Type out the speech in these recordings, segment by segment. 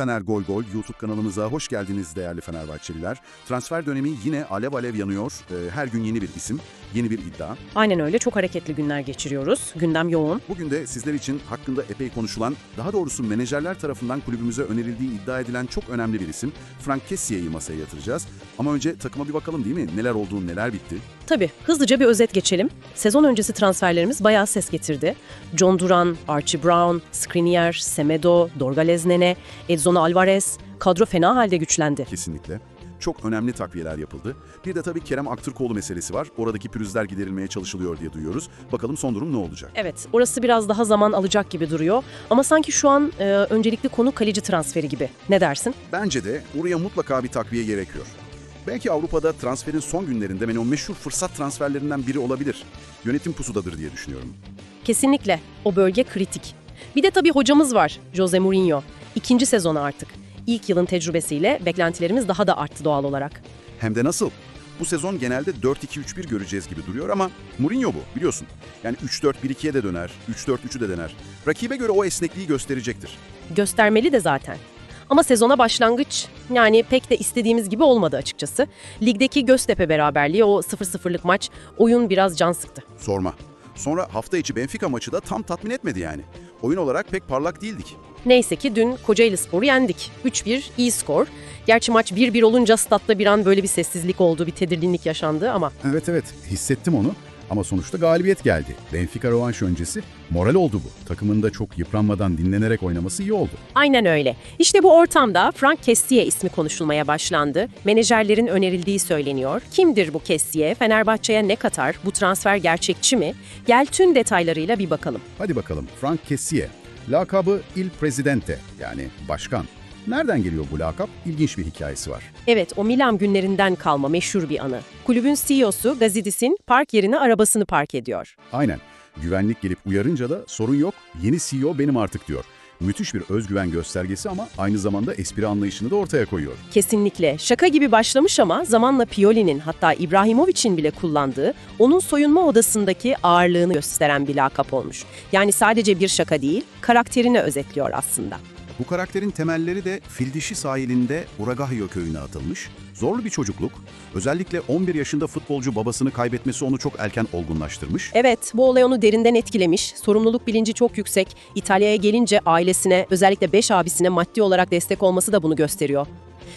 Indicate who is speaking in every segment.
Speaker 1: Fener Gol Gol YouTube kanalımıza hoş geldiniz değerli Fenerbahçeliler. Transfer dönemi yine alev alev yanıyor. Ee, Her gün yeni bir isim, yeni bir iddia.
Speaker 2: Aynen öyle çok hareketli günler geçiriyoruz. Gündem yoğun.
Speaker 1: Bugün de sizler için hakkında epey konuşulan, daha doğrusu menajerler tarafından kulübümüze önerildiği iddia edilen çok önemli bir isim. Frank Kessié'yi masaya yatıracağız. Ama önce takıma bir bakalım değil mi? Neler oldu, neler bitti?
Speaker 2: Tabii hızlıca bir özet geçelim. Sezon öncesi transferlerimiz bayağı ses getirdi. John Duran, Archie Brown, Skriniar, Semedo, Dorgalez Nene, Edson Alvarez. Kadro fena halde güçlendi.
Speaker 1: Kesinlikle. Çok önemli takviyeler yapıldı. Bir de tabii Kerem Aktürkoğlu meselesi var. Oradaki pürüzler giderilmeye çalışılıyor diye duyuyoruz. Bakalım son durum ne olacak?
Speaker 2: Evet, orası biraz daha zaman alacak gibi duruyor. Ama sanki şu an e, öncelikli konu kaleci transferi gibi. Ne dersin?
Speaker 1: Bence de oraya mutlaka bir takviye gerekiyor. Belki Avrupa'da transferin son günlerinde ben o meşhur fırsat transferlerinden biri olabilir. Yönetim pusudadır diye düşünüyorum.
Speaker 2: Kesinlikle. O bölge kritik. Bir de tabii hocamız var. Jose Mourinho. İkinci sezonu artık. İlk yılın tecrübesiyle beklentilerimiz daha da arttı doğal olarak.
Speaker 1: Hem de nasıl? Bu sezon genelde 4-2-3-1 göreceğiz gibi duruyor ama Mourinho bu biliyorsun. Yani 3-4-1-2'ye de döner, 3-4-3'ü de dener. Rakibe göre o esnekliği gösterecektir.
Speaker 2: Göstermeli de zaten. Ama sezona başlangıç yani pek de istediğimiz gibi olmadı açıkçası. Ligdeki Göztepe beraberliği o 0-0'lık maç oyun biraz can sıktı.
Speaker 1: Sorma. Sonra hafta içi Benfica maçı da tam tatmin etmedi yani. Oyun olarak pek parlak değildik.
Speaker 2: Neyse ki dün Kocaeli Spor'u yendik. 3-1 iyi skor. Gerçi maç 1-1 olunca statta bir an böyle bir sessizlik oldu, bir tedirginlik yaşandı ama
Speaker 3: Evet evet hissettim onu ama sonuçta galibiyet geldi. Benfica rövanş öncesi moral oldu bu. Takımın da çok yıpranmadan dinlenerek oynaması iyi oldu.
Speaker 2: Aynen öyle. İşte bu ortamda Frank Kessie ismi konuşulmaya başlandı. Menajerlerin önerildiği söyleniyor. Kimdir bu Kessie? Fenerbahçe'ye ne katar? Bu transfer gerçekçi mi? Gel tüm detaylarıyla bir bakalım.
Speaker 3: Hadi bakalım Frank Kessie. Lakabı Il Presidente yani başkan. Nereden geliyor bu lakap? İlginç bir hikayesi var.
Speaker 2: Evet, o Milan günlerinden kalma meşhur bir anı. Kulübün CEO'su Gazidis'in park yerine arabasını park ediyor.
Speaker 3: Aynen. Güvenlik gelip uyarınca da sorun yok, yeni CEO benim artık diyor. Müthiş bir özgüven göstergesi ama aynı zamanda espri anlayışını da ortaya koyuyor.
Speaker 2: Kesinlikle. Şaka gibi başlamış ama zamanla Pioli'nin hatta İbrahimovic'in bile kullandığı onun soyunma odasındaki ağırlığını gösteren bir lakap olmuş. Yani sadece bir şaka değil, karakterini özetliyor aslında.
Speaker 1: Bu karakterin temelleri de Fildişi sahilinde Uragahyo köyüne atılmış. Zorlu bir çocukluk. Özellikle 11 yaşında futbolcu babasını kaybetmesi onu çok erken olgunlaştırmış.
Speaker 2: Evet, bu olay onu derinden etkilemiş. Sorumluluk bilinci çok yüksek. İtalya'ya gelince ailesine, özellikle 5 abisine maddi olarak destek olması da bunu gösteriyor.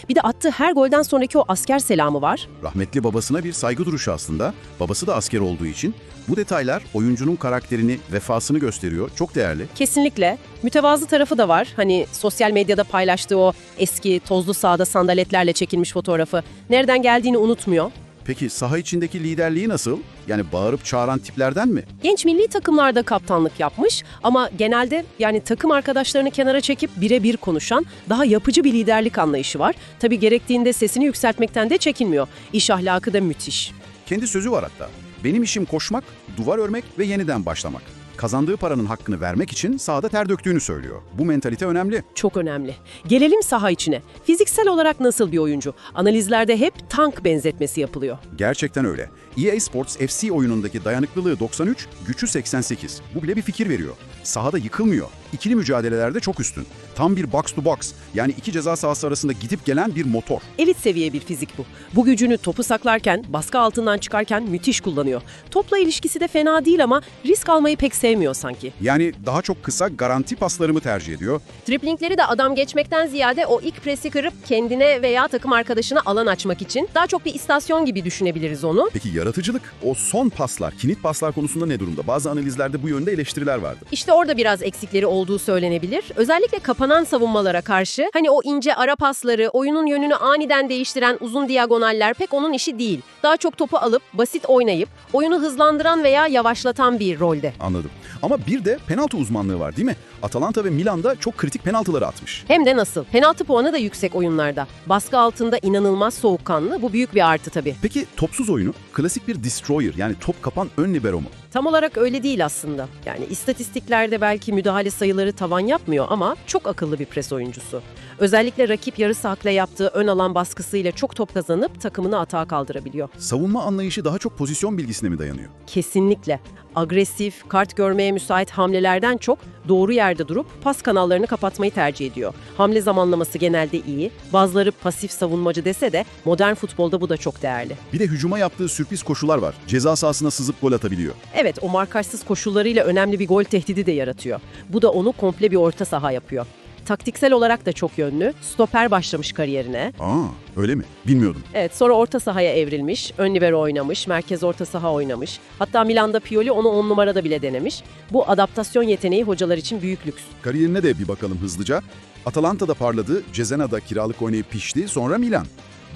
Speaker 2: Bir de attığı her golden sonraki o asker selamı var.
Speaker 1: Rahmetli babasına bir saygı duruşu aslında. Babası da asker olduğu için. Bu detaylar oyuncunun karakterini, vefasını gösteriyor. Çok değerli.
Speaker 2: Kesinlikle. Mütevazı tarafı da var. Hani sosyal medyada paylaştığı o eski tozlu sahada sandaletlerle çekilmiş fotoğrafı. Nereden geldiğini unutmuyor.
Speaker 1: Peki saha içindeki liderliği nasıl? Yani bağırıp çağıran tiplerden mi?
Speaker 2: Genç milli takımlarda kaptanlık yapmış ama genelde yani takım arkadaşlarını kenara çekip birebir konuşan daha yapıcı bir liderlik anlayışı var. Tabii gerektiğinde sesini yükseltmekten de çekinmiyor. İş ahlakı da müthiş.
Speaker 1: Kendi sözü var hatta. Benim işim koşmak, duvar örmek ve yeniden başlamak. Kazandığı paranın hakkını vermek için sahada ter döktüğünü söylüyor. Bu mentalite önemli.
Speaker 2: Çok önemli. Gelelim saha içine. Fiziksel olarak nasıl bir oyuncu? Analizlerde hep tank benzetmesi yapılıyor.
Speaker 1: Gerçekten öyle. EA Sports FC oyunundaki dayanıklılığı 93, gücü 88. Bu bile bir fikir veriyor. Sahada yıkılmıyor. İkili mücadelelerde çok üstün. Tam bir box to box yani iki ceza sahası arasında gidip gelen bir motor.
Speaker 2: Elit seviye bir fizik bu. Bu gücünü topu saklarken, baskı altından çıkarken müthiş kullanıyor. Topla ilişkisi de fena değil ama risk almayı pek sevmiyor sanki.
Speaker 1: Yani daha çok kısa garanti paslarımı tercih ediyor.
Speaker 2: Driplingleri de adam geçmekten ziyade o ilk presi kırıp kendine veya takım arkadaşına alan açmak için daha çok bir istasyon gibi düşünebiliriz onu.
Speaker 1: Peki yaratıcılık, o son paslar, kilit paslar konusunda ne durumda? Bazı analizlerde bu yönde eleştiriler vardı.
Speaker 2: İşte orada biraz eksikleri olduğu söylenebilir. Özellikle kapanan savunmalara karşı hani o ince ara pasları, oyunun yönünü aniden değiştiren uzun diagonaller pek onun işi değil. Daha çok topu alıp basit oynayıp oyunu hızlandıran veya yavaşlatan bir rolde.
Speaker 1: Anladım. Ama bir de penaltı uzmanlığı var değil mi? Atalanta ve Milan'da çok kritik penaltıları atmış.
Speaker 2: Hem de nasıl? Penaltı puanı da yüksek oyunlarda. Baskı altında inanılmaz soğukkanlı. Bu büyük bir artı tabii.
Speaker 1: Peki topsuz oyunu klasik bir destroyer yani top kapan ön libero mu?
Speaker 2: Tam olarak öyle değil aslında. Yani istatistiklerde belki müdahale sayıları tavan yapmıyor ama çok akıllı bir pres oyuncusu. Özellikle rakip yarı sahakla yaptığı ön alan baskısıyla çok top kazanıp takımını atağa kaldırabiliyor.
Speaker 1: Savunma anlayışı daha çok pozisyon bilgisine mi dayanıyor?
Speaker 2: Kesinlikle. Agresif, kart görmeye müsait hamlelerden çok doğru yerde durup pas kanallarını kapatmayı tercih ediyor. Hamle zamanlaması genelde iyi. Bazıları pasif savunmacı dese de modern futbolda bu da çok değerli.
Speaker 1: Bir de hücuma yaptığı sürpriz koşular var. Ceza sahasına sızıp gol atabiliyor.
Speaker 2: Evet, o markajsız koşullarıyla önemli bir gol tehdidi de yaratıyor. Bu da onu komple bir orta saha yapıyor. Taktiksel olarak da çok yönlü. Stoper başlamış kariyerine.
Speaker 1: Aa, öyle mi? Bilmiyordum.
Speaker 2: Evet, sonra orta sahaya evrilmiş. Ön libero oynamış, merkez orta saha oynamış. Hatta Milan'da Pioli onu 10 numarada bile denemiş. Bu adaptasyon yeteneği hocalar için büyük lüks.
Speaker 1: Kariyerine de bir bakalım hızlıca. Atalanta'da parladı, Cezena'da kiralık oynayıp pişti, sonra Milan.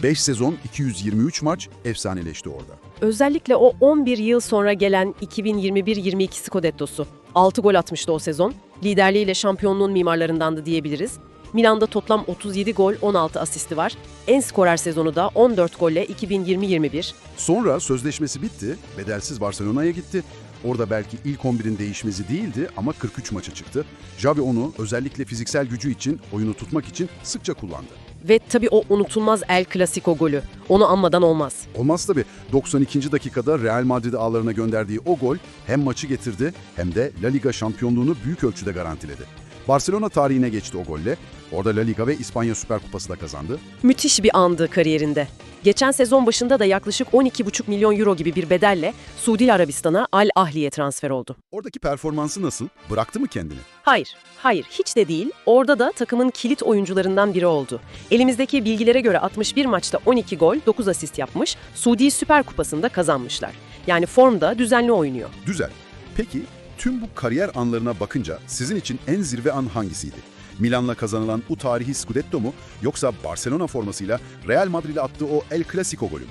Speaker 1: 5 sezon, 223 maç, efsaneleşti orada.
Speaker 2: Özellikle o 11 yıl sonra gelen 2021-22 Scudetto'su. 6 gol atmıştı o sezon. Liderliğiyle şampiyonluğun mimarlarındandı diyebiliriz. Milan'da toplam 37 gol, 16 asisti var. En skorer sezonu da 14 golle 2020-21.
Speaker 1: Sonra sözleşmesi bitti, bedelsiz Barcelona'ya gitti. Orada belki ilk 11'in değişmesi değildi ama 43 maça çıktı. Xavi onu özellikle fiziksel gücü için, oyunu tutmak için sıkça kullandı.
Speaker 2: Ve tabii o unutulmaz El Clasico golü. Onu anmadan olmaz.
Speaker 1: Olmaz tabii. 92. dakikada Real Madrid ağlarına gönderdiği o gol hem maçı getirdi hem de La Liga şampiyonluğunu büyük ölçüde garantiledi. Barcelona tarihine geçti o golle. Orada La Liga ve İspanya Süper Kupası da kazandı.
Speaker 2: Müthiş bir andı kariyerinde. Geçen sezon başında da yaklaşık 12,5 milyon euro gibi bir bedelle Suudi Arabistan'a Al Ahli'ye transfer oldu.
Speaker 1: Oradaki performansı nasıl? Bıraktı mı kendini?
Speaker 2: Hayır, hayır hiç de değil. Orada da takımın kilit oyuncularından biri oldu. Elimizdeki bilgilere göre 61 maçta 12 gol, 9 asist yapmış, Suudi Süper Kupası'nda kazanmışlar. Yani formda düzenli oynuyor.
Speaker 1: Güzel. Peki tüm bu kariyer anlarına bakınca sizin için en zirve an hangisiydi? Milan'la kazanılan o tarihi Scudetto mu yoksa Barcelona formasıyla Real Madrid'e attığı o El Clasico golü mü?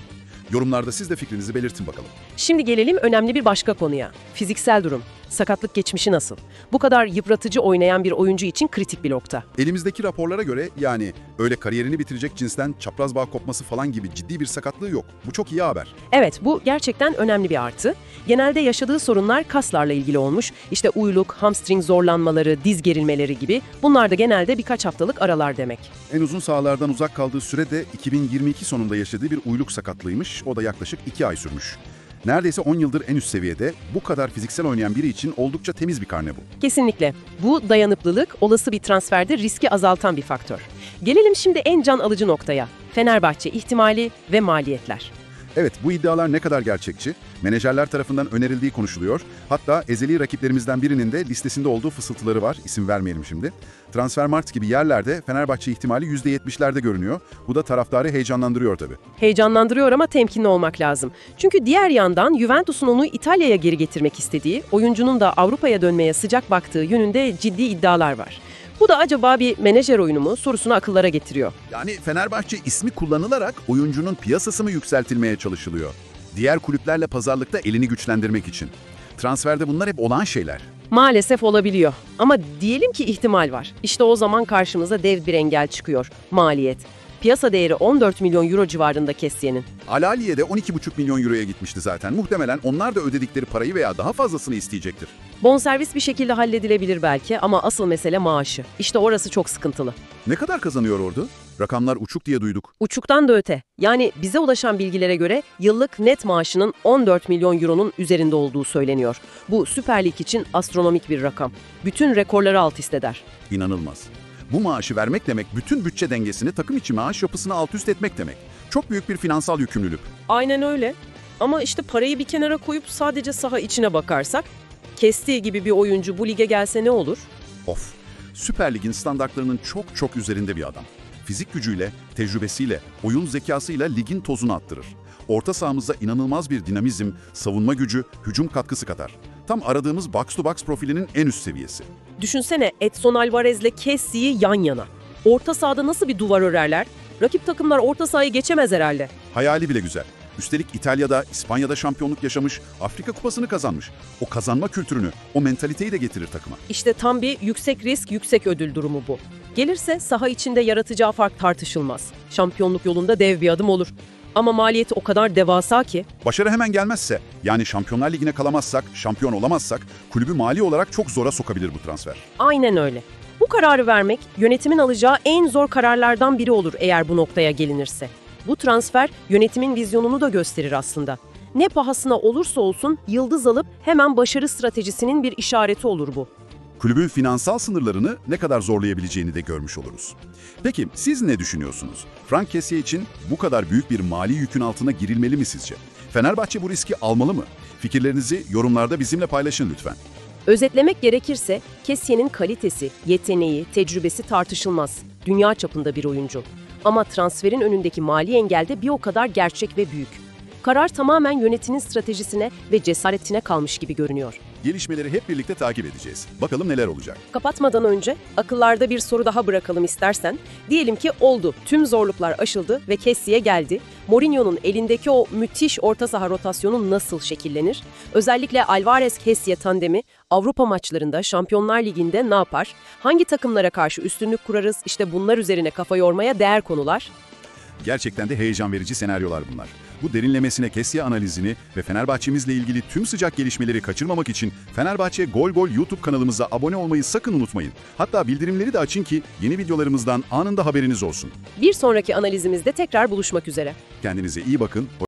Speaker 1: Yorumlarda siz de fikrinizi belirtin bakalım.
Speaker 2: Şimdi gelelim önemli bir başka konuya. Fiziksel durum. Sakatlık geçmişi nasıl? Bu kadar yıpratıcı oynayan bir oyuncu için kritik bir nokta.
Speaker 1: Elimizdeki raporlara göre yani öyle kariyerini bitirecek cinsten çapraz bağ kopması falan gibi ciddi bir sakatlığı yok. Bu çok iyi haber.
Speaker 2: Evet, bu gerçekten önemli bir artı. Genelde yaşadığı sorunlar kaslarla ilgili olmuş. İşte uyluk, hamstring zorlanmaları, diz gerilmeleri gibi. Bunlar da genelde birkaç haftalık aralar demek.
Speaker 1: En uzun sahalardan uzak kaldığı süre de 2022 sonunda yaşadığı bir uyluk sakatlığıymış. O da yaklaşık 2 ay sürmüş. Neredeyse 10 yıldır en üst seviyede bu kadar fiziksel oynayan biri için oldukça temiz bir karne bu.
Speaker 2: Kesinlikle. Bu dayanıklılık olası bir transferde riski azaltan bir faktör. Gelelim şimdi en can alıcı noktaya. Fenerbahçe ihtimali ve maliyetler.
Speaker 1: Evet bu iddialar ne kadar gerçekçi? Menajerler tarafından önerildiği konuşuluyor. Hatta ezeli rakiplerimizden birinin de listesinde olduğu fısıltıları var. İsim vermeyelim şimdi. Transfermarkt gibi yerlerde Fenerbahçe ihtimali %70'lerde görünüyor. Bu da taraftarı heyecanlandırıyor tabii.
Speaker 2: Heyecanlandırıyor ama temkinli olmak lazım. Çünkü diğer yandan Juventus'un onu İtalya'ya geri getirmek istediği, oyuncunun da Avrupa'ya dönmeye sıcak baktığı yönünde ciddi iddialar var. Bu da acaba bir menajer oyunu mu sorusunu akıllara getiriyor.
Speaker 1: Yani Fenerbahçe ismi kullanılarak oyuncunun piyasası mı yükseltilmeye çalışılıyor? Diğer kulüplerle pazarlıkta elini güçlendirmek için. Transferde bunlar hep olan şeyler.
Speaker 2: Maalesef olabiliyor. Ama diyelim ki ihtimal var. İşte o zaman karşımıza dev bir engel çıkıyor. Maliyet. Piyasa değeri 14 milyon euro civarında Kessiye'nin.
Speaker 1: Alaliye de 12,5 milyon euroya gitmişti zaten. Muhtemelen onlar da ödedikleri parayı veya daha fazlasını isteyecektir.
Speaker 2: Bonservis bir şekilde halledilebilir belki ama asıl mesele maaşı. İşte orası çok sıkıntılı.
Speaker 1: Ne kadar kazanıyor orada? Rakamlar uçuk diye duyduk.
Speaker 2: Uçuktan da öte. Yani bize ulaşan bilgilere göre yıllık net maaşının 14 milyon euronun üzerinde olduğu söyleniyor. Bu Süper Lig için astronomik bir rakam. Bütün rekorları alt üst eder.
Speaker 1: İnanılmaz. Bu maaşı vermek demek bütün bütçe dengesini takım içi maaş yapısını alt üst etmek demek. Çok büyük bir finansal yükümlülük.
Speaker 2: Aynen öyle. Ama işte parayı bir kenara koyup sadece saha içine bakarsak, Kestiği gibi bir oyuncu bu lige gelse ne olur?
Speaker 1: Of. Süper Lig'in standartlarının çok çok üzerinde bir adam. Fizik gücüyle, tecrübesiyle, oyun zekasıyla ligin tozunu attırır. Orta sahamızda inanılmaz bir dinamizm, savunma gücü, hücum katkısı katar. Tam aradığımız box to box profilinin en üst seviyesi.
Speaker 2: Düşünsene Edson Alvarez'le Kessi'yi yan yana. Orta sahada nasıl bir duvar örerler? Rakip takımlar orta sahayı geçemez herhalde.
Speaker 1: Hayali bile güzel. Üstelik İtalya'da, İspanya'da şampiyonluk yaşamış, Afrika kupasını kazanmış. O kazanma kültürünü, o mentaliteyi de getirir takıma.
Speaker 2: İşte tam bir yüksek risk, yüksek ödül durumu bu. Gelirse saha içinde yaratacağı fark tartışılmaz. Şampiyonluk yolunda dev bir adım olur. Ama maliyeti o kadar devasa ki
Speaker 1: Başarı hemen gelmezse, yani Şampiyonlar Ligi'ne kalamazsak, şampiyon olamazsak, kulübü mali olarak çok zora sokabilir bu transfer.
Speaker 2: aynen öyle. Bu kararı vermek yönetimin alacağı en zor kararlardan biri olur eğer bu noktaya gelinirse. Bu transfer yönetimin vizyonunu da gösterir aslında. Ne pahasına olursa olsun yıldız alıp hemen başarı stratejisinin bir işareti olur bu.
Speaker 1: Kulübün finansal sınırlarını ne kadar zorlayabileceğini de görmüş oluruz. Peki siz ne düşünüyorsunuz? Frank Kessie için bu kadar büyük bir mali yükün altına girilmeli mi sizce? Fenerbahçe bu riski almalı mı? Fikirlerinizi yorumlarda bizimle paylaşın lütfen.
Speaker 2: Özetlemek gerekirse Kessiye'nin kalitesi, yeteneği, tecrübesi tartışılmaz. Dünya çapında bir oyuncu. Ama transferin önündeki mali engel de bir o kadar gerçek ve büyük. Karar tamamen yönetimin stratejisine ve cesaretine kalmış gibi görünüyor.
Speaker 1: Gelişmeleri hep birlikte takip edeceğiz. Bakalım neler olacak.
Speaker 2: Kapatmadan önce akıllarda bir soru daha bırakalım istersen. Diyelim ki oldu, tüm zorluklar aşıldı ve Kessiye geldi. Mourinho'nun elindeki o müthiş orta saha rotasyonu nasıl şekillenir? Özellikle Alvarez-Kessiye tandemi Avrupa maçlarında, Şampiyonlar Ligi'nde ne yapar? Hangi takımlara karşı üstünlük kurarız? İşte bunlar üzerine kafa yormaya değer konular.
Speaker 1: Gerçekten de heyecan verici senaryolar bunlar. Bu derinlemesine Kessie analizini ve Fenerbahçemizle ilgili tüm sıcak gelişmeleri kaçırmamak için Fenerbahçe Gol Gol YouTube kanalımıza abone olmayı sakın unutmayın. Hatta bildirimleri de açın ki yeni videolarımızdan anında haberiniz olsun.
Speaker 2: Bir sonraki analizimizde tekrar buluşmak üzere.
Speaker 1: Kendinize iyi bakın.